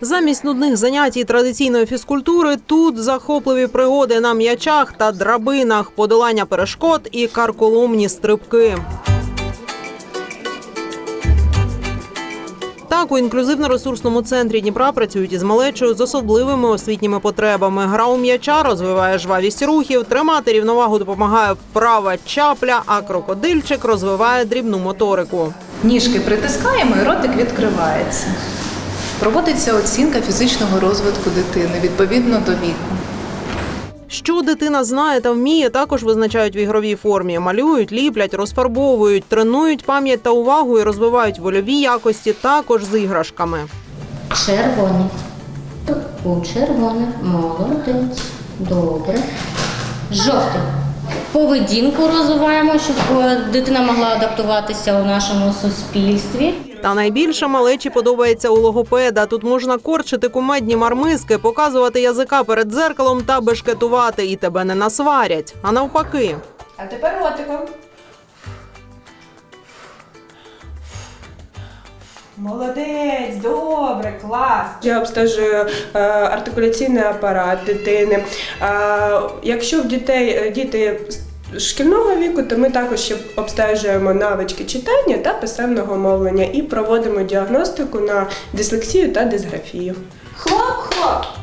Замість нудних занять і традиційної фізкультури тут захопливі пригоди на м'ячах та драбинах, подолання перешкод і карколомні стрибки. Так, у інклюзивно-ресурсному центрі Дніпра працюють із малечою з особливими освітніми потребами. Гра у м'яча розвиває жвавість рухів, тримати рівновагу допомагає вправа чапля, а крокодильчик розвиває дрібну моторику. Ніжки притискаємо і ротик відкривається. Проводиться оцінка фізичного розвитку дитини відповідно до віку. Що дитина знає та вміє, також визначають в ігровій формі. Малюють, ліплять, розфарбовують, тренують пам'ять та увагу і розвивають вольові якості також з іграшками. Червоні. У червоне. Молодець. Добре. Жовтий. Поведінку розвиваємо, щоб е, дитина могла адаптуватися у нашому суспільстві. Та найбільше малечі подобається у логопеда. Тут можна корчити кумедні мармиски, показувати язика перед дзеркалом та бешкетувати, і тебе не насварять. А навпаки. А тепер ротиком. Молодець, добре, клас. Я обстежую е, артикуляційний апарат дитини. Е, якщо в дітей е, діти шкільного віку, то ми також обстежуємо навички читання та писемного мовлення і проводимо діагностику на дислексію та дисграфію. Хлоп-хлоп.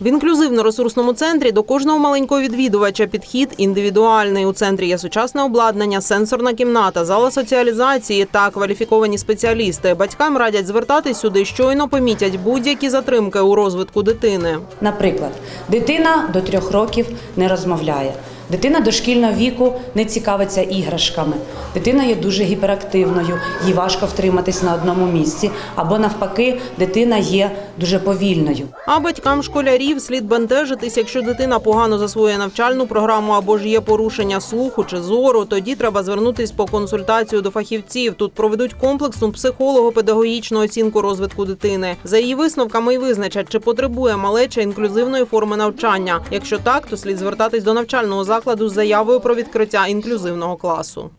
В інклюзивно-ресурсному центрі до кожного маленького відвідувача підхід індивідуальний. У центрі є сучасне обладнання, сенсорна кімната, зала соціалізації та кваліфіковані спеціалісти. Батькам радять звертатись сюди, щойно помітять будь-які затримки у розвитку дитини. Наприклад, дитина до трьох років не розмовляє. Дитина дошкільного віку не цікавиться іграшками. Дитина є дуже гіперактивною, їй важко втриматись на одному місці, або навпаки, дитина є дуже повільною. А батькам школярів слід бентежитись, якщо дитина погано засвоює навчальну програму або ж є порушення слуху чи зору. Тоді треба звернутись по консультацію до фахівців. Тут проведуть комплексну психолого-педагогічну оцінку розвитку дитини. За її висновками й визначать, чи потребує малеча інклюзивної форми навчання. Якщо так, то слід звертатись до навчального закладу з заявою про відкриття інклюзивного класу.